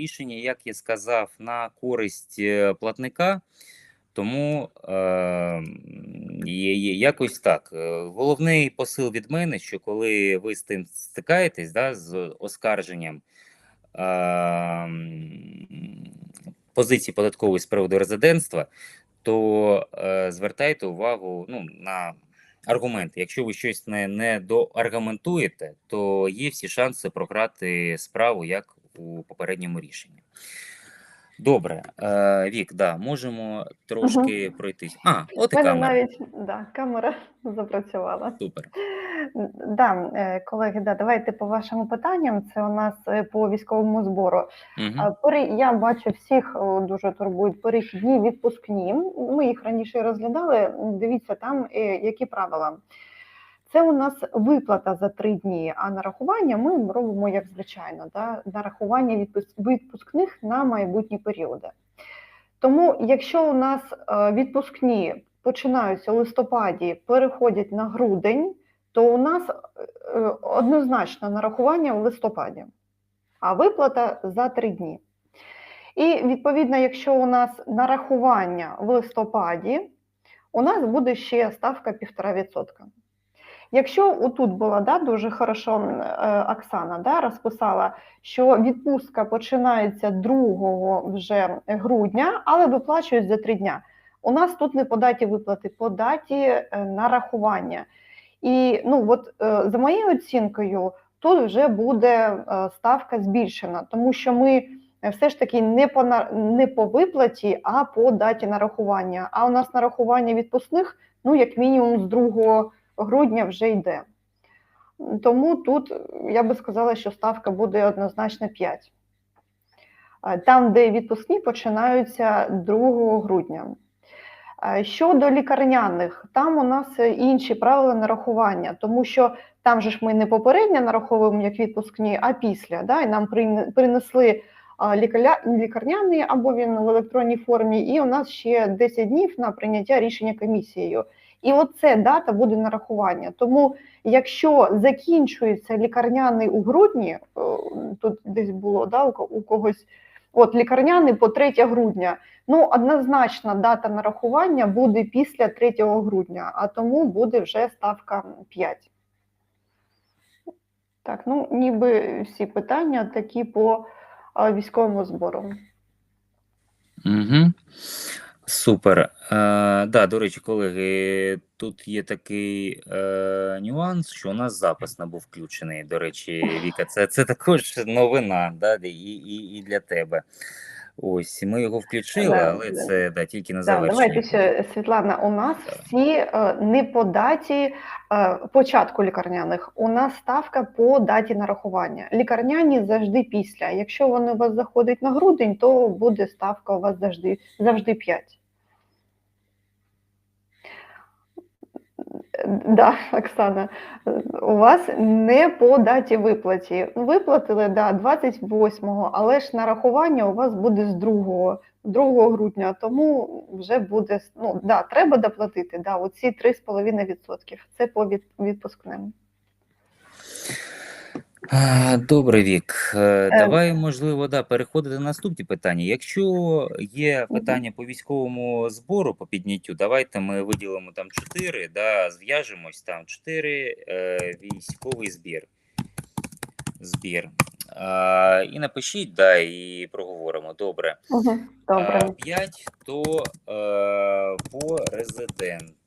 рішення, як я сказав, на користь е, платника. Тому е, якось так. Е, Головний посил від мене, що коли ви з тим стикаєтесь, да, з оскарженням е, позиції податкової з приводу резидентства, то е, звертайте увагу ну, на аргументи. Якщо ви щось не, не доаргументуєте, то є всі шанси програти справу, як у попередньому рішенні. Добре, е, Вік, да, можемо трошки пройтись. А, от і камера. навіть да, камера запрацювала. Супер. Да, е, колеги, да, давайте по вашим питанням. Це у нас е, по військовому збору. Угу. Я бачу, всіх дуже турбують перехідні, відпускні. Ми їх раніше розглядали. Дивіться, там які правила. Це у нас виплата за три дні, а нарахування ми робимо як звичайно, да? нарахування відпуск- відпускних на майбутні періоди. Тому, якщо у нас е, відпускні починаються у листопаді, переходять на грудень, то у нас е, однозначно нарахування в листопаді, а виплата за три дні. І відповідно, якщо у нас нарахування в листопаді, у нас буде ще ставка 1,5%. Якщо отут була да, дуже хорошо е, Оксана да, розписала, що відпустка починається 2 вже грудня, але виплачують за три дня. У нас тут не по даті виплати, по даті е, нарахування. І ну, от, е, за моєю оцінкою, тут вже буде ставка збільшена, тому що ми все ж таки не по, не по виплаті, а по даті нарахування. А у нас нарахування відпускних, ну, як мінімум, з 2 грудня вже йде. Тому тут я би сказала, що ставка буде однозначно 5. Е, Там, де відпускні починаються 2 грудня. Щодо лікарняних, там у нас інші правила нарахування, тому що там же ж ми не попередньо нараховуємо як відпускні, а після. Да? І нам принесли лікарняний або він в електронній формі, і у нас ще 10 днів на прийняття рішення комісією. І оце дата буде нарахування. Тому, якщо закінчується лікарняний у грудні, тут десь було да, у когось, от лікарняний по 3 грудня. Ну, однозначно, дата нарахування буде після 3 грудня, а тому буде вже ставка 5. Так, ну ніби всі питання такі по а, військовому збору. Угу. Супер. Е, да, до речі, колеги, тут є такий е, нюанс, що у нас запис не був включений. До речі, Віка, це, це також новина да, і, і, і для тебе. Ось, ми його включили, але це да, тільки на Да, давайте ще, Світлана, у нас всі е, не по даті е, початку лікарняних, у нас ставка по даті нарахування. Лікарняні завжди після. Якщо вони у вас заходять на грудень, то буде ставка у вас завжди, завжди 5. Да, Оксана, у вас не по даті виплаті. Виплатили да, 28-го, але ж нарахування у вас буде з 2 2 грудня, тому вже буде ну да, треба доплатити. Да, оці 3,5%. Це по від, відпускним. А, Добре, Вік. Е, Давай, можливо, да, переходити на наступні питання. Якщо є питання по військовому збору, по підняттю, давайте ми виділимо там 4, да, зв'яжемось там 4 е, військовий збір. Збір. А, і напишіть, да, і проговоримо. Добре. Угу. Добре. 5 то е, по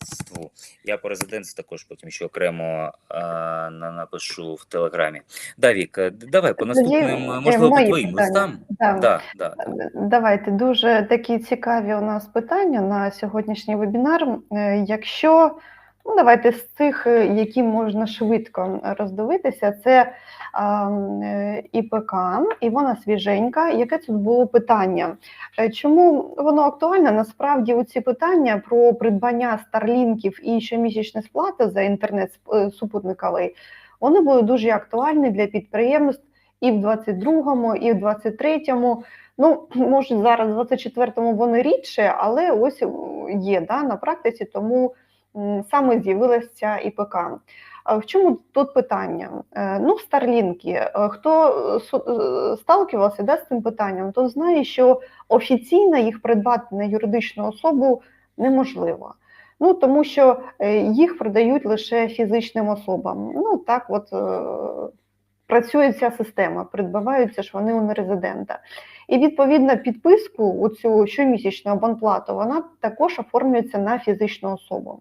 резидентству. Я по резиденції також потім ще окремо а, напишу в телеграмі. Да, Вік, е, давай по наступним, е, можливо, по твоїм листам. Да. Да, да, да. Е, Давайте дуже такі цікаві у нас питання на сьогоднішній вебінар. Е, Якщо ну, давайте з цих, е, які можна швидко роздивитися, це м, е, ІПК, Івана Свіженька. Яке тут було питання? Е, Чому воно актуальне? Насправді, ці питання про придбання старлінків і щомісячна сплата за інтернет супутниковий, вони були дуже актуальні для підприємств і в 22-му, і в 23-му. Ну, може, зараз в 24-му вони рідше, але ось є да, на практиці, тому саме з'явилася ІПК. А В чому тут питання? Е, Ну, Старлінки. Е, Хто е, е, сталкивався да, з цим питанням, то знає, що офіційно їх придбати на юридичну особу неможливо. Ну, тому що е, їх продають лише фізичним особам. Ну, так от е, працює ця система, придбаваються ж вони у нерезидента. І відповідно підписку, оцю щомісячну абонплату, вона також оформлюється на фізичну особу.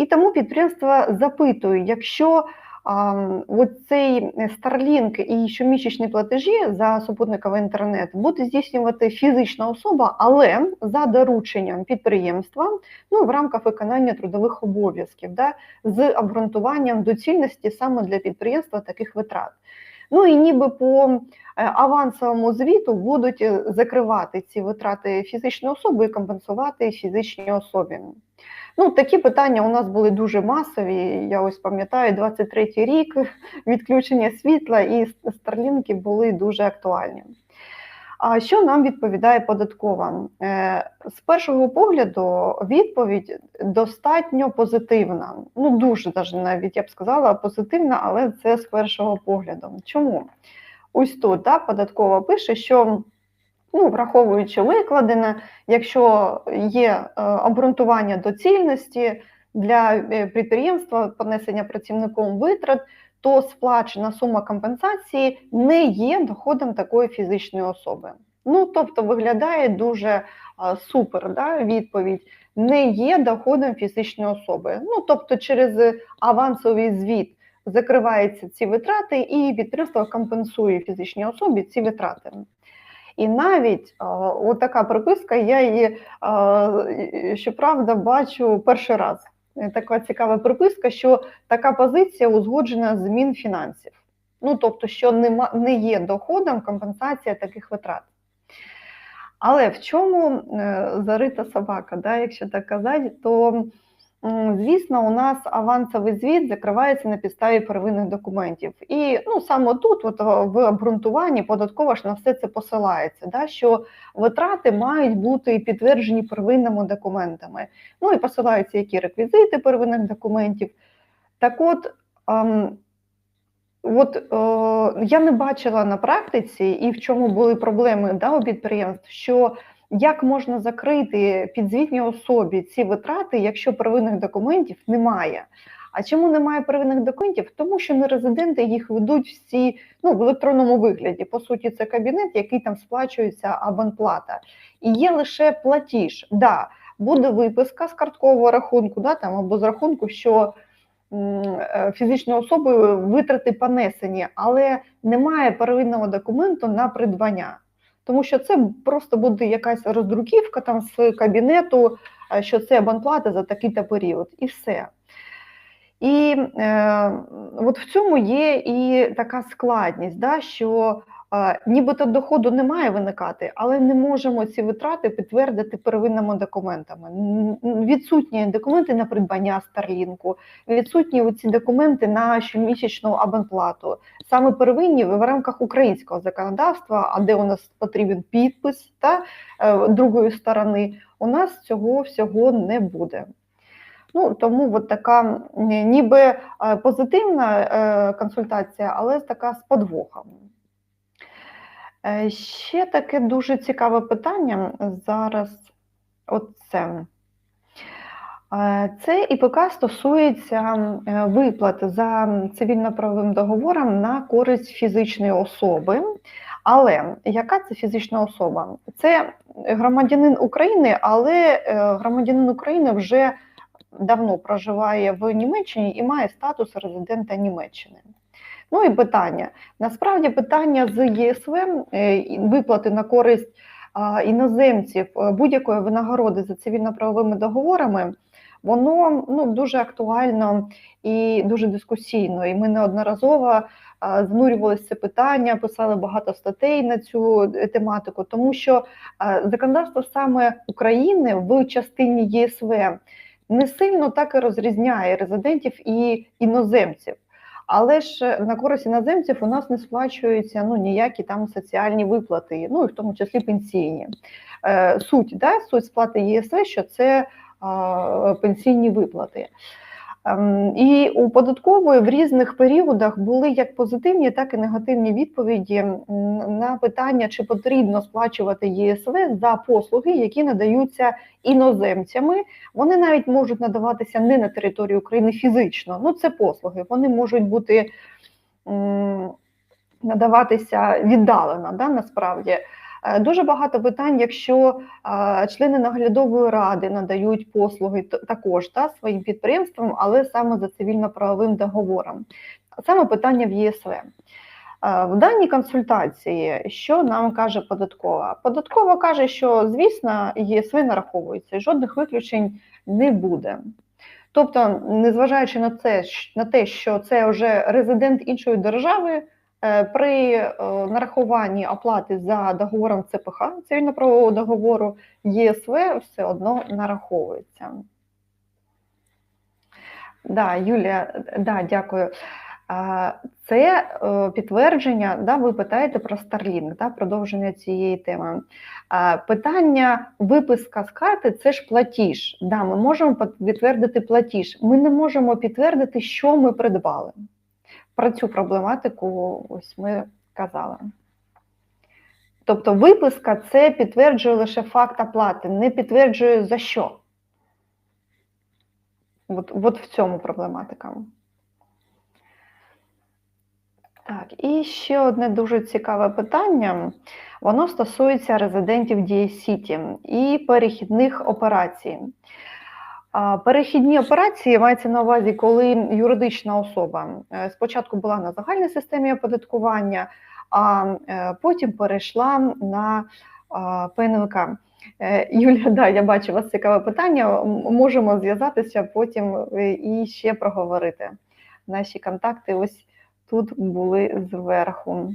І тому підприємства запитують, якщо а, от цей Starlink і щомісячні платежі за супутниковий інтернет буде здійснювати фізична особа, але за дорученням підприємства, ну в рамках виконання трудових обов'язків, да, з обґрунтуванням доцільності саме для підприємства таких витрат. Ну і ніби по е, авансовому звіту будуть е, закривати ці витрати фізичної особи і компенсувати фізичній особі. Ну, такі питання у нас були дуже масові. Я ось пам'ятаю, 23-й рік відключення світла і старлінки були дуже актуальні. А що нам відповідає податкова? Е, З першого погляду відповідь достатньо позитивна. Ну, дуже навіть я б сказала позитивна, але це з першого погляду. Чому? Ось тут да, податкова пише, що ну, враховуючи викладене, якщо є е, обґрунтування доцільності для е, підприємства понесення працівником витрат, то сплачена сума компенсації не є доходом такої фізичної особи. Ну, тобто виглядає дуже е, супер да, відповідь. Не є доходом фізичної особи. Ну, тобто, через авансовий звіт закриваються ці витрати, і підприємство компенсує фізичній особі ці витрати. І навіть а, от така приписка, я її, а, щоправда, бачу перший раз. Е, Така цікава приписка, що така позиція узгоджена з Мінфінансів. Ну, тобто, що нема, не є доходом компенсація таких витрат. Але в чому е, зарита собака, да, якщо так казати, то звісно, у нас авансовий звіт закривається на підставі первинних документів. І ну, саме тут, от, в обґрунтуванні, податкова ж на все це посилається, да, що витрати мають бути підтверджені первинними документами. Ну і посилаються які реквізити первинних документів. Так от, ем, От е, я не бачила на практиці, і в чому були проблеми да, у підприємств, що як можна закрити підзвітній особі ці витрати, якщо первинних документів немає. А чому немає первинних документів? Тому що нерезиденти їх ведуть всі ну, в електронному вигляді. По суті, це кабінет, який там сплачується абонплата. І є лише платіж. Да, буде виписка з карткового рахунку, да, там, або з рахунку, що е, фізичною особою витрати понесені, але немає первинного документу на придбання. Тому що це просто буде якась роздруківка там з кабінету, е, що це абонплата за такий-то період, і все. І е, от в цьому є і така складність, да, що нібито доходу не має виникати, але не можемо ці витрати підтвердити первинними документами. Відсутні документи на придбання Старлінку, відсутні ці документи на щомісячну абонплату. Саме первинні в рамках українського законодавства, а де у нас потрібен підпис та е, другої сторони, у нас цього всього не буде. Ну, тому от така ніби е, позитивна е, консультація, але така з подвохом. Е, Ще таке дуже цікаве питання зараз. Оце. Е, Це ІПК стосується е, виплат за цивільно-правовим договором на користь фізичної особи. Але яка це фізична особа? Це громадянин України, але громадянин України вже давно проживає в Німеччині і має статус резидента Німеччини. Ну і питання. Насправді питання з ЄСВ е, виплати на користь іноземців е, будь-якої винагороди за цивільно-правовими договорами, воно ну, дуже актуально і дуже дискусійно. І ми неодноразово занурювалися це питання, писали багато статей на цю е, тематику, тому що законодавство саме України в частині ЄСВ не сильно так і розрізняє резидентів і іноземців. Але ж на користь іноземців у нас не сплачуються ну, ніякі там соціальні виплати, ну і в тому числі пенсійні. Е, суть, да, суть сплати ЄСВ, що це е, пенсійні виплати. Ем, І у податкової в різних періодах були як позитивні, так і негативні відповіді на питання, чи потрібно сплачувати ЄСВ за послуги, які надаються іноземцями. Вони навіть можуть надаватися не на території України фізично. Ну це послуги. Вони можуть бути надаватися віддалено, да, насправді. Е, Дуже багато питань, якщо е, члени наглядової ради надають послуги також та, своїм підприємствам, але саме за цивільно-правовим договором. Саме питання в ЄСВ. Е, В даній консультації, що нам каже податкова? Податкова каже, що звісно, ЄСВ нараховується, і жодних виключень не буде. Тобто, незважаючи на це, на те, що це вже резидент іншої держави, при е, нарахуванні оплати за договором ЦПХ цивільно-правового договору ЄСВ все одно нараховується. Да, Юлія, да, дякую. Це е, підтвердження, да, ви питаєте про Starlink, да, продовження цієї теми. Питання виписка з карти це ж платіж. Да, ми можемо підтвердити платіж. Ми не можемо підтвердити, що ми придбали. Про цю проблематику ось ми казали. Тобто виписка це підтверджує лише факт оплати, не підтверджує за що. От, от в цьому проблематика. Так, і ще одне дуже цікаве питання. Воно стосується резидентів Дієсіті і перехідних операцій. Перехідні операції мається на увазі, коли юридична особа е, спочатку була на загальній системі оподаткування, а е, потім перейшла на ПНВК. Е, Юлія, да, я бачу у вас цікаве питання. Можемо зв'язатися потім і ще проговорити. Наші контакти ось тут були зверху.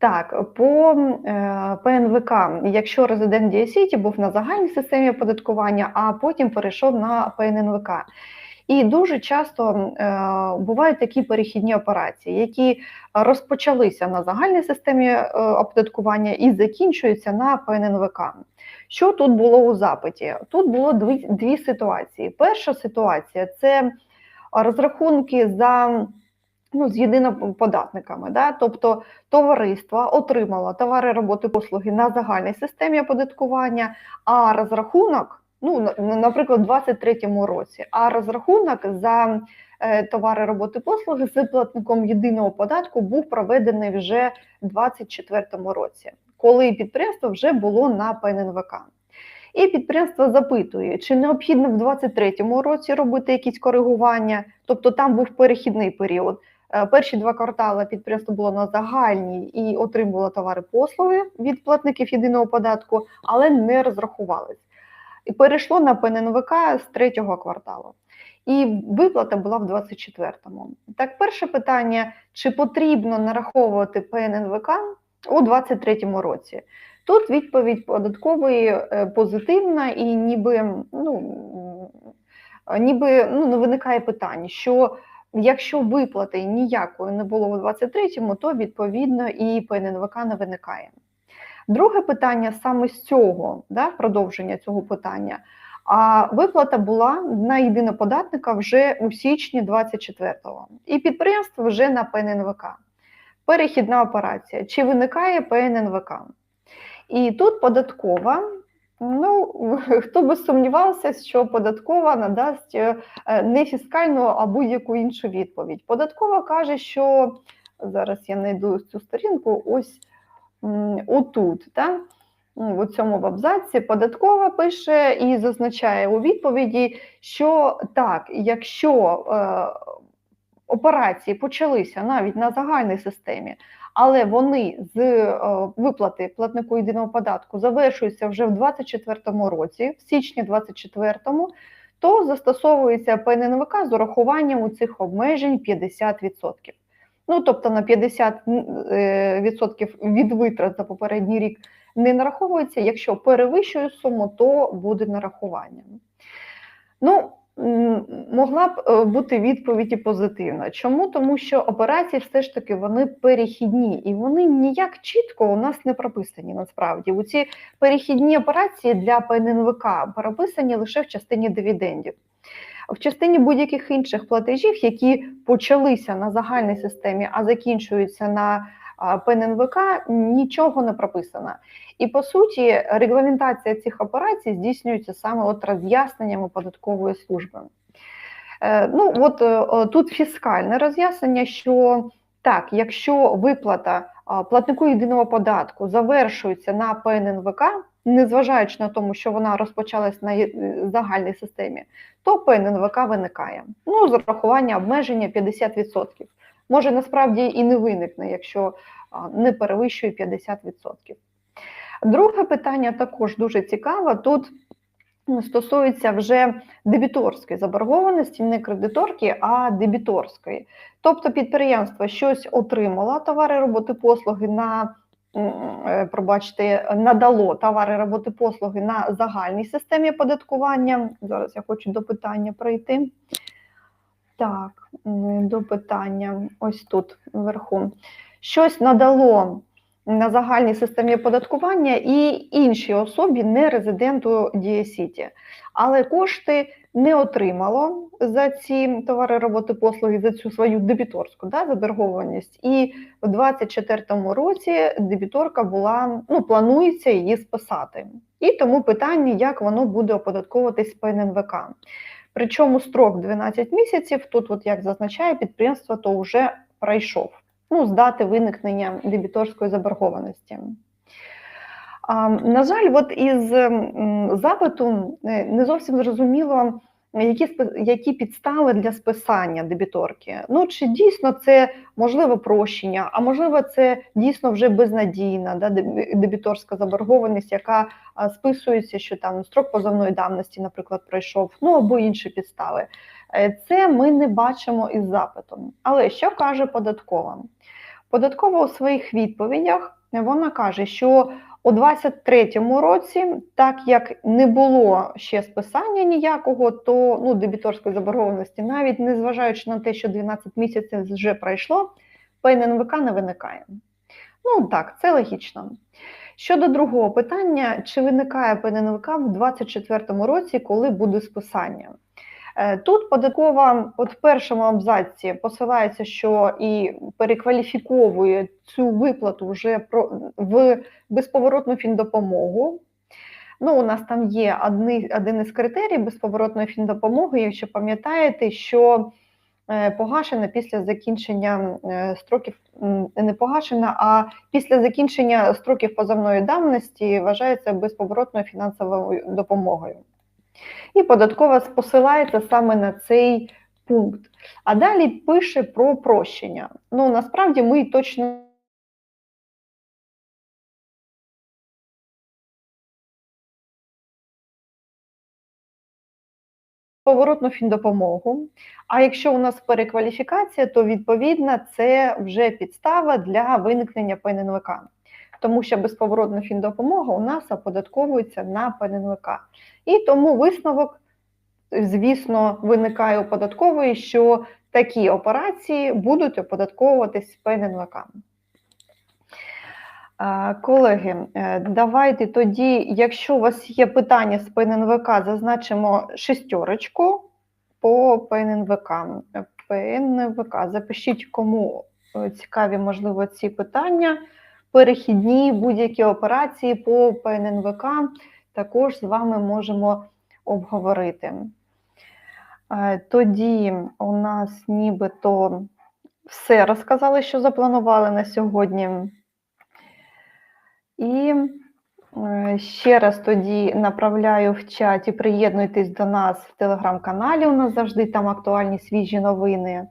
Так, по е, ПНВК, якщо резидент Дієсіті був на загальній системі оподаткування, а потім перейшов на ПННВК. І дуже часто е, бувають такі перехідні операції, які розпочалися на загальній системі е, оподаткування і закінчуються на ПННВК. Що тут було у запиті? Тут було дві, дві ситуації. Перша ситуація це розрахунки за ну, з єдиноподатниками. Да? Тобто товариство отримало товари, роботи, послуги на загальній системі оподаткування, а розрахунок, ну, наприклад, у 2023 році, а розрахунок за е, товари, роботи, послуги з платником єдиного податку був проведений вже у 2024 році, коли підприємство вже було на ПННВК. І підприємство запитує, чи необхідно в 2023 році робити якісь коригування, тобто там був перехідний період. Е, Перші два квартали підприємство було на загальній і отримувало товари послуги від платників єдиного податку, але не розрахувалось. І перейшло на ПННВК з третього кварталу. І виплата була в 24-му. Так, перше питання: чи потрібно нараховувати ПННВК у 23-му році? Тут відповідь податкової е, позитивна, і ніби ну, ніби ну, не виникає питань, що якщо виплати ніякої не було у 23-му, то відповідно і ПННВК не виникає. Друге питання саме з цього, да, продовження цього питання. А виплата була на єдиноподатника вже у січні 24-го, і підприємство вже на ПННВК. Перехідна операція. Чи виникає ПННВК? І тут податкова. Ну, хто би сумнівався, що податкова надасть е, не фіскальну, а будь-яку іншу відповідь. Податкова каже, що зараз я знайду цю сторінку, ось отут, та? в цьому абзаці податкова пише і зазначає у відповіді, що так, якщо е, операції почалися навіть на загальній системі, але вони з е, виплати платнику єдиного податку завершуються вже в 2024 році, в січні 2024, то застосовується ПННВК з урахуванням у цих обмежень 50%. Ну, тобто на 50% від витрат за попередній рік не нараховується. Якщо перевищує суму, то буде нарахування. Ну, могла б е, бути відповідь і позитивна. Чому? Тому що операції все ж таки вони перехідні, і вони ніяк чітко у нас не прописані насправді. У ці перехідні операції для ПННВК прописані лише в частині дивідендів. В частині будь-яких інших платежів, які почалися на загальній системі, а закінчуються на ПННВК, нічого не прописано. І по суті, регламентація цих операцій здійснюється саме от роз'ясненнями податкової служби. Е, Ну, от е, тут фіскальне роз'яснення, що так, якщо виплата платнику єдиного податку завершується на ПННВК, незважаючи на тому, що вона розпочалась на загальній системі, то ПННВК виникає. Ну, з урахування обмеження 50%. Може, насправді і не виникне, якщо не перевищує 50%. Друге питання також дуже цікаве. Тут стосується вже дебіторської заборгованості, не кредиторки, а дебіторської. Тобто підприємство щось отримало, товари, роботи, послуги на е, пробачте, надало товари, роботи, послуги на загальній системі оподаткування. Зараз я хочу до питання пройти. Так, до питання ось тут вверху. Щось надало на загальній системі оподаткування і іншій особі, не резиденту Дієсіті. Але кошти не отримало за ці товари, роботи, послуги, за цю свою дебіторську да, заборгованість. І в 2024 році дебіторка була, ну, планується її списати. І тому питання, як воно буде оподатковуватись з ПННВК. Причому строк 12 місяців, тут, от як зазначає підприємство, то вже пройшов ну, з дати виникнення дебіторської заборгованості. На жаль, от із запиту е, не зовсім зрозуміло, які, які підстави для списання дебіторки. Ну, чи дійсно це можливе прощення, а можливо, це дійсно вже безнадійна да, дебіторська заборгованість, яка списується, що там строк позовної давності, наприклад, пройшов, ну або інші підстави. Е, Це ми не бачимо із запитом. Але що каже податкова? Податкова у своїх відповідях вона каже, що у 23-му році, так як не було ще списання ніякого, то ну, дебіторської заборгованості, навіть незважаючи на те, що 12 місяців вже пройшло, ПННВК не виникає. Ну так, це логічно. Щодо другого питання, чи виникає ПННВК в 24-му році, коли буде списання? Е, Тут податкова от в першому абзаці посилається, що і перекваліфіковує цю виплату вже в безповоротну фіндопомогу. Ну, у нас там є одни, один із критерій безповоротної фіндопомоги, якщо пам'ятаєте, що е, погашена після закінчення е, строків, не погашена, а після закінчення строків позовної давності вважається безповоротною фінансовою допомогою. І податкова посилається саме на цей пункт. А далі пише про прощення. Ну, насправді ми точно. Поворотну фіндопомогу. А якщо у нас перекваліфікація, то відповідно це вже підстава для виникнення ПННВК. Тому що безповоротна фіндопомога у нас оподатковується на ПННВК. І тому висновок, звісно, виникає у податкової, що такі операції будуть оподатковуватись з ПННВК. Колеги, е, давайте тоді, якщо у вас є питання з ПННВК, зазначимо шестерочку по ПННВК. ПНВК. Запишіть, кому е, цікаві, можливо, ці питання. Перехідні будь-які операції по ПННВК також з вами можемо обговорити. Е, Тоді у нас нібито все розказали, що запланували на сьогодні. І е, ще раз тоді направляю в чаті, приєднуйтесь до нас в телеграм-каналі. У нас завжди там актуальні свіжі новини.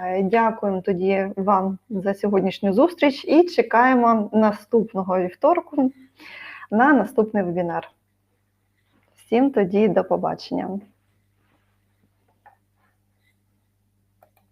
Е, Дякуємо тоді вам за сьогоднішню зустріч і чекаємо наступного вівторку на наступний вебінар. Всім тоді до побачення.